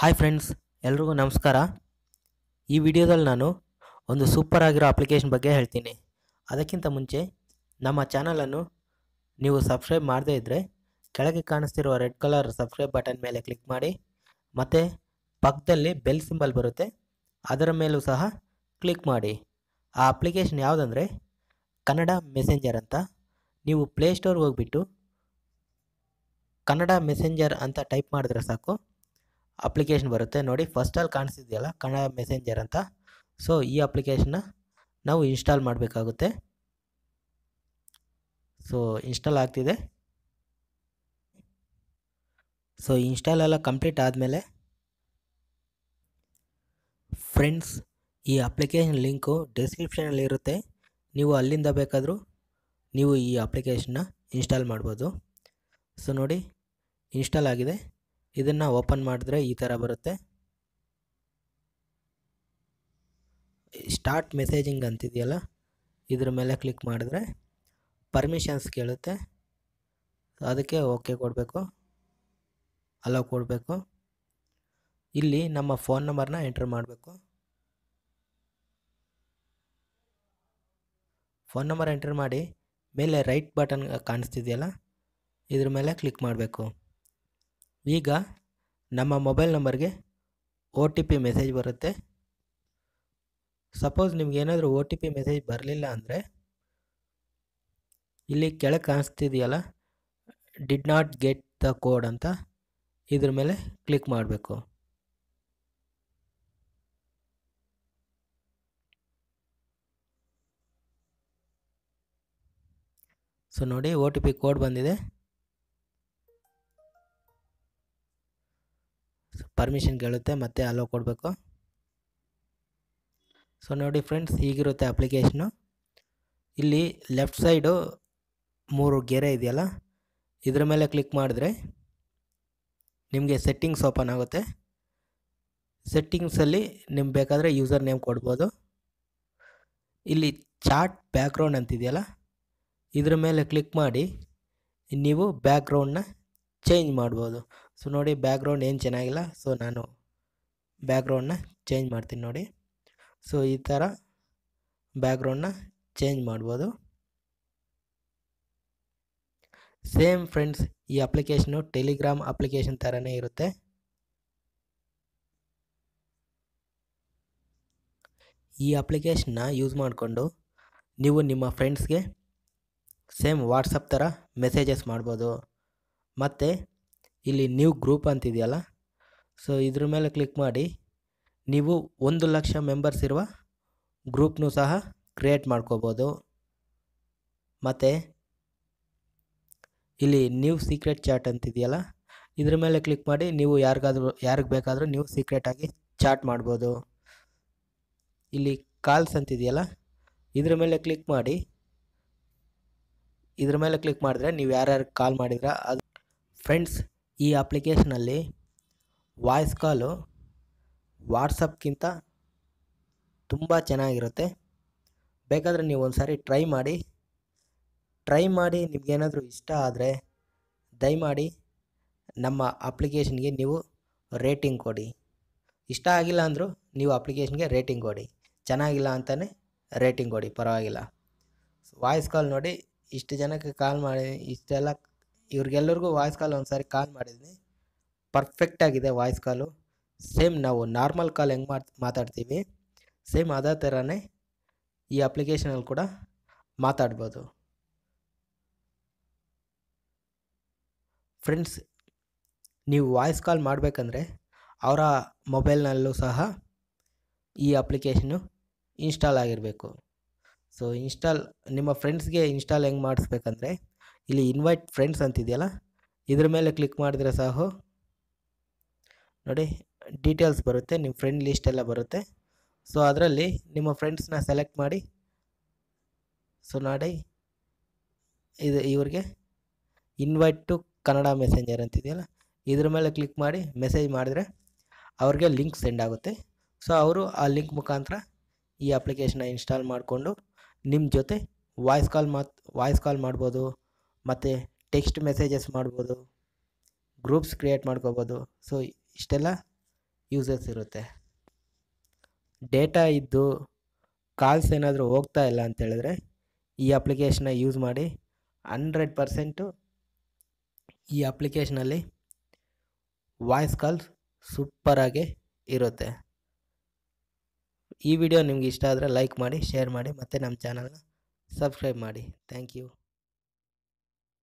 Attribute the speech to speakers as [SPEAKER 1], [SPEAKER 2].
[SPEAKER 1] Hi friends, ಎಲ್ರಿಗೂ ನಮಸ್ಕಾರ. ಈ ವಿಡಿಯೋದಲ್ಲಿ ನಾನು ಒಂದು ಸೂಪರ್ ಆಗಿರೋ ಅಪ್ಲಿಕೇಶನ್ ಬಗ್ಗೆ ಹೇಳ್ತೀನಿ. ಅದಕ್ಕಿಂತ ಮುಂಚೆ ನಮ್ಮ ಚಾನಲನ್ನು ನೀವು ಸಬ್ಸ್ಕ್ರೈಬ್ ಮಾಡದೇ ಇದ್ದರೆ ಕೆಳಗೆ ಕಾಣಿಸ್ತಿರುವ ರೆಡ್ ಕಲರ್ ಸಬ್ಸ್ಕ್ರೈಬ್ ಬಟನ್ ಮೇಲೆ ಕ್ಲಿಕ್ ಮಾಡಿ, ಮತ್ತು ಪಕ್ಕದಲ್ಲಿ ಬೆಲ್ ಸಿಂಬಲ್ ಬರುತ್ತೆ, ಅದರ ಮೇಲೂ ಸಹ ಕ್ಲಿಕ್ ಮಾಡಿ. ಆ ಅಪ್ಲಿಕೇಶನ್ ಯಾವುದಂದರೆ ಕನ್ನಡ ಮೆಸೆಂಜರ್ ಅಂತ. ನೀವು ಪ್ಲೇಸ್ಟೋರ್ಗೆ ಹೋಗ್ಬಿಟ್ಟು ಕನ್ನಡ ಮೆಸೆಂಜರ್ ಅಂತ ಟೈಪ್ ಮಾಡಿದ್ರೆ ಸಾಕು. ಅಪ್ಲಿಕೇಶನ್ ಬರುತ್ತೆ. ನೋಡಿ ಫಸ್ಟಲ್ಲಿ ಕಾಣಿಸ್ತಿದೆಯಲ್ಲ ಕನ್ನಡ ಮೆಸೆಂಜರ್ ಅಂತ. ಸೊ ಈ ಅಪ್ಲಿಕೇಶನ್ನ ನಾವು ಇನ್ಸ್ಟಾಲ್ ಮಾಡಬೇಕಾಗುತ್ತೆ. ಸೊ ಇನ್ಸ್ಟಾಲ್ ಆಗ್ತಿದೆ. ಸೊ ಇನ್ಸ್ಟಾಲ್ ಎಲ್ಲ ಕಂಪ್ಲೀಟ್ ಆದಮೇಲೆ ಫ್ರೆಂಡ್ಸ್ ಈ ಅಪ್ಲಿಕೇಶನ್ ಲಿಂಕು ಡಿಸ್ಕ್ರಿಪ್ಷನಲ್ಲಿ ಇರುತ್ತೆ. ನೀವು ಅಲ್ಲಿಂದ ಬೇಕಾದರೂ ನೀವು ಈ ಅಪ್ಲಿಕೇಶನ್ನ ಇನ್ಸ್ಟಾಲ್ ಮಾಡ್ಬೋದು. ಸೊ ನೋಡಿ ಇನ್ಸ್ಟಾಲ್ ಆಗಿದೆ. ಇದನ್ನು ಓಪನ್ ಮಾಡಿದ್ರೆ ಈ ಥರ ಬರುತ್ತೆ. ಸ್ಟಾರ್ಟ್ ಮೆಸೇಜಿಂಗ್ ಅಂತಿದೆಯಲ್ಲ, ಇದ್ರ ಮೇಲೆ ಕ್ಲಿಕ್ ಮಾಡಿದ್ರೆ ಪರ್ಮಿಷನ್ಸ್ ಕೇಳುತ್ತೆ. ಅದಕ್ಕೆ ಓಕೆ ಕೊಡಬೇಕು ಅಲೋ ಕೊಡಬೇಕು. ಇಲ್ಲಿ ನಮ್ಮ ಫೋನ್ ನಂಬರ್ನ ಎಂಟ್ರ್ ಮಾಡಬೇಕು. ಫೋನ್ ನಂಬರ್ ಎಂಟ್ರ್ ಮಾಡಿ ಮೇಲೆ ರೈಟ್ ಬಟನ್ ಕಾಣಿಸ್ತಿದೆಯಲ್ಲ, ಇದ್ರ ಮೇಲೆ ಕ್ಲಿಕ್ ಮಾಡಬೇಕು. ಈಗ ನಮ್ಮ ಮೊಬೈಲ್ ನಂಬರ್ಗೆ ಒ ಟಿ ಪಿ ಮೆಸೇಜ್ ಬರುತ್ತೆ. ಸಪೋಸ್ ನಿಮ್ಗೆ ಏನಾದರೂ ಒ ಟಿ ಪಿ ಮೆಸೇಜ್ ಬರಲಿಲ್ಲ ಅಂದರೆ ಇಲ್ಲಿ ಕೆಳಗೆ ಕಾಣಿಸ್ತಿದೆಯಲ್ಲ did not get the code ಅಂತ ಇದ್ರ ಮೇಲೆ ಕ್ಲಿಕ್ ಮಾಡಬೇಕು. ಸೊ ನೋಡಿ ಒ ಟಿ ಪಿ ಕೋಡ್ ಬಂದಿದೆ. ಪರ್ಮಿಷನ್ ಕೇಳುತ್ತೆ, ಮತ್ತೆ ಅಲೋ ಕೊಡಬೇಕು. ಸೊ ನೋಡಿ ಫ್ರೆಂಡ್ಸ್ ಹೀಗಿರುತ್ತೆ ಅಪ್ಲಿಕೇಶನು ಇಲ್ಲಿ ಲೆಫ್ಟ್ ಸೈಡು ಮೂರು ಗೆರೆ ಇದೆಯಲ್ಲ, ಇದ್ರ ಮೇಲೆ ಕ್ಲಿಕ್ ಮಾಡಿದ್ರೆ ನಿಮಗೆ ಸೆಟ್ಟಿಂಗ್ಸ್ ಓಪನ್ ಆಗುತ್ತೆ. ಸೆಟ್ಟಿಂಗ್ಸಲ್ಲಿ ನಿಮ್ಗೆ ಬೇಕಾದರೆ ಯೂಸರ್ ನೇಮ್ ಕೊಡ್ಬೋದು. ಇಲ್ಲಿ ಚಾಟ್ ಬ್ಯಾಕ್ಗ್ರೌಂಡ್ ಅಂತಿದೆಯಲ್ಲ, ಇದ್ರ ಮೇಲೆ ಕ್ಲಿಕ್ ಮಾಡಿ, ನೀವು ಬ್ಯಾಕ್ಗ್ರೌಂಡನ್ನ ಚೇಂಜ್ ಮಾಡ್ಬೋದು. ಸೊ ನೋಡಿ ಬ್ಯಾಕ್ಗ್ರೌಂಡ್ ಏನು ಚೆನ್ನಾಗಿಲ್ಲ. ಸೊ ನಾನು ಬ್ಯಾಕ್ಗ್ರೌಂಡನ್ನ ಚೇಂಜ್ ಮಾಡ್ತೀನಿ ನೋಡಿ. ಸೊ ಈ ಥರ ಬ್ಯಾಕ್ಗ್ರೌಂಡನ್ನ ಚೇಂಜ್ ಮಾಡ್ಬೋದು. ಸೇಮ್ ಫ್ರೆಂಡ್ಸ್ ಈ ಅಪ್ಲಿಕೇಶನು ಟೆಲಿಗ್ರಾಮ್ ಅಪ್ಲಿಕೇಶನ್ ಥರನೇ ಇರುತ್ತೆ. ಈ ಅಪ್ಲಿಕೇಶನ್ನ ಯೂಸ್ ಮಾಡಿಕೊಂಡು ನೀವು ನಿಮ್ಮ ಫ್ರೆಂಡ್ಸ್ಗೆ ಸೇಮ್ ವಾಟ್ಸಪ್ ಥರ ಮೆಸೇಜಸ್ ಮಾಡ್ಬೋದು. ಮತ್ತು ಇಲ್ಲಿ ನ್ಯೂ ಗ್ರೂಪ್ ಅಂತಿದೆಯಲ್ಲ? ಸೊ ಇದ್ರ ಮೇಲೆ ಕ್ಲಿಕ್ ಮಾಡಿ, ನೀವು ಒಂದು ಲಕ್ಷ ಮೆಂಬರ್ಸ್ ಇರುವ ಗ್ರೂಪ್ನೂ ಸಹ ಕ್ರಿಯೇಟ್ ಮಾಡ್ಕೋಬೋದು. ಮತ್ತು, ಇಲ್ಲಿ ನ್ಯೂ ಸೀಕ್ರೆಟ್ ಚಾಟ್ ಅಂತಿದೆಯಲ್ಲ? ಇದ್ರ ಮೇಲೆ ಕ್ಲಿಕ್ ಮಾಡಿ, ನೀವು ಯಾರಿಗಾದರೂ, ಯಾರಿಗೆ ಬೇಕಾದರೂ ನೀವು ಸೀಕ್ರೆಟಾಗಿ ಚಾಟ್ ಮಾಡ್ಬೋದು. ಇಲ್ಲಿ ಕಾಲ್ಸ್ ಅಂತಿದೆಯಲ್ಲ? ಇದ್ರ ಮೇಲೆ ಕ್ಲಿಕ್ ಮಾಡಿ, ಇದ್ರ ಮೇಲೆ ಕ್ಲಿಕ್ ಮಾಡಿದ್ರೆ ನೀವು ಯಾರ್ಯಾರು ಕಾಲ್ ಮಾಡಿದ್ರೆ, ಅದು ಫ್ರೆಂಡ್ಸ್ ಈ ಅಪ್ಲಿಕೇಶನಲ್ಲಿ ವಾಯ್ಸ್ ಕಾಲು ವಾಟ್ಸಪ್ಗಿಂತ ತುಂಬ ಚೆನ್ನಾಗಿರುತ್ತೆ. ಬೇಕಾದರೆ ನೀವು ಒಂದು ಸಾರಿ ಟ್ರೈ ಮಾಡಿ. ಟ್ರೈ ಮಾಡಿ ನಿಮಗೇನಾದರೂ ಇಷ್ಟ ಆದರೆ ದಯಮಾಡಿ ನಮ್ಮ ಅಪ್ಲಿಕೇಶನ್ಗೆ ನೀವು ರೇಟಿಂಗ್ ಕೊಡಿ. ಇಷ್ಟ ಆಗಿಲ್ಲ ಅಂದರೂ ನೀವು ಅಪ್ಲಿಕೇಶನ್ಗೆ ರೇಟಿಂಗ್ ಕೊಡಿ. ಚೆನ್ನಾಗಿಲ್ಲ ಅಂತಲೇ ರೇಟಿಂಗ್ ಕೊಡಿ, ಪರವಾಗಿಲ್ಲ. ವಾಯ್ಸ್ ಕಾಲ್ ನೋಡಿ ಇಷ್ಟು ಜನಕ್ಕೆ ಕಾಲ್ ಮಾಡಿ, ಇಷ್ಟೆಲ್ಲ ಇವ್ರಿಗೆಲ್ಲರಿಗೂ ವಾಯ್ಸ್ ಕಾಲ್ ಒಂದು ಸಾರಿ ಕಾಲ್ ಮಾಡಿದ್ದೀನಿ ಪರ್ಫೆಕ್ಟಾಗಿದೆ ವಾಯ್ಸ್ ಕಾಲು ಸೇಮ್ ನಾವು ನಾರ್ಮಲ್ ಕಾಲ್ ಹೆಂಗೆ ಮಾತು ಮಾತಾಡ್ತೀವಿ. ಸೇಮ್ ಅದೇ ಥರನೇ ಈ ಅಪ್ಲಿಕೇಶನಲ್ಲಿ ಕೂಡ ಮಾತಾಡ್ಬೋದು. ಫ್ರೆಂಡ್ಸ್ ನೀವು ವಾಯ್ಸ್ ಕಾಲ್ ಮಾಡಬೇಕಂದ್ರೆ ಅವರ ಮೊಬೈಲ್ನಲ್ಲೂ ಸಹ ಈ ಅಪ್ಲಿಕೇಶನು ಇನ್ಸ್ಟಾಲ್ ಆಗಿರಬೇಕು. ಸೊ ಇನ್ಸ್ಟಾಲ್ ನಿಮ್ಮ ಫ್ರೆಂಡ್ಸ್ಗೆ ಇನ್ಸ್ಟಾಲ್ ಹೆಂಗೆ ಮಾಡಿಸ್ಬೇಕಂದ್ರೆ ಇಲ್ಲಿ ಇನ್ವೈಟ್ ಫ್ರೆಂಡ್ಸ್ ಅಂತಿದೆಯಲ್ಲ, ಇದ್ರ ಮೇಲೆ ಕ್ಲಿಕ್ ಮಾಡಿದ್ರೆ ಸಾಕು. ನೋಡಿ ಡೀಟೇಲ್ಸ್ ಬರುತ್ತೆ ನಿಮ್ಮ ಫ್ರೆಂಡ್ ಲಿಸ್ಟ್ ಎಲ್ಲ ಬರುತ್ತೆ. ಸೊ ಅದರಲ್ಲಿ ನಿಮ್ಮ ಫ್ರೆಂಡ್ಸ್ನ ಸೆಲೆಕ್ಟ್ ಮಾಡಿ. ಸೊ ನಾಡಿ ಇದು ಇವ್ರಿಗೆ ಇನ್ವೈಟ್ ಟು ಕನ್ನಡ ಮೆಸೆಂಜರ್ ಅಂತಿದೆಯಲ್ಲ, ಇದ್ರ ಮೇಲೆ ಕ್ಲಿಕ್ ಮಾಡಿ ಮೆಸೇಜ್ ಮಾಡಿದ್ರೆ ಅವ್ರಿಗೆ ಲಿಂಕ್ ಸೆಂಡ್ ಆಗುತ್ತೆ. ಸೊ ಅವರು ಆ ಲಿಂಕ್ ಮುಖಾಂತರ ಈ ಅಪ್ಲಿಕೇಶನ್ನ ಇನ್ಸ್ಟಾಲ್ ಮಾಡಿಕೊಂಡು ನಿಮ್ಮ ಜೊತೆ ವಾಯ್ಸ್ ಕಾಲ್ ಮಾತು ವಾಯ್ಸ್ ಕಾಲ್ ಮಾಡ್ಬೋದು. ಮತ್ತು ಟೆಕ್ಸ್ಟ್ ಮೆಸೇಜಸ್ ಮಾಡ್ಬೋದು ಗ್ರೂಪ್ಸ್ ಕ್ರಿಯೇಟ್ ಮಾಡ್ಕೋಬೋದು. ಸೊ ಇಷ್ಟೆಲ್ಲ ಯೂಸಸ್ ಇರುತ್ತೆ. ಡೇಟಾ ಇದ್ದು ಕಾಲ್ಸ್ ಏನಾದರೂ ಹೋಗ್ತಾ ಇಲ್ಲ ಅಂತೇಳಿದ್ರೆ ಈ ಅಪ್ಲಿಕೇಶನ್ನ ಯೂಸ್ ಮಾಡಿ ಹಂಡ್ರೆಡ್ ಪರ್ಸೆಂಟು ಈ ಅಪ್ಲಿಕೇಶನಲ್ಲಿ ವಾಯ್ಸ್ ಕಾಲ್ಸ್ ಸೂಪರಾಗಿ ಇರುತ್ತೆ. ಈ ವಿಡಿಯೋ ನಿಮ್ಗೆ ಇಷ್ಟ ಆದರೆ ಲೈಕ್ ಮಾಡಿ ಶೇರ್ ಮಾಡಿ, ಮತ್ತು ನಮ್ಮ ಚಾನಲ್ನ ಸಬ್ಸ್ಕ್ರೈಬ್ ಮಾಡಿ. Thank you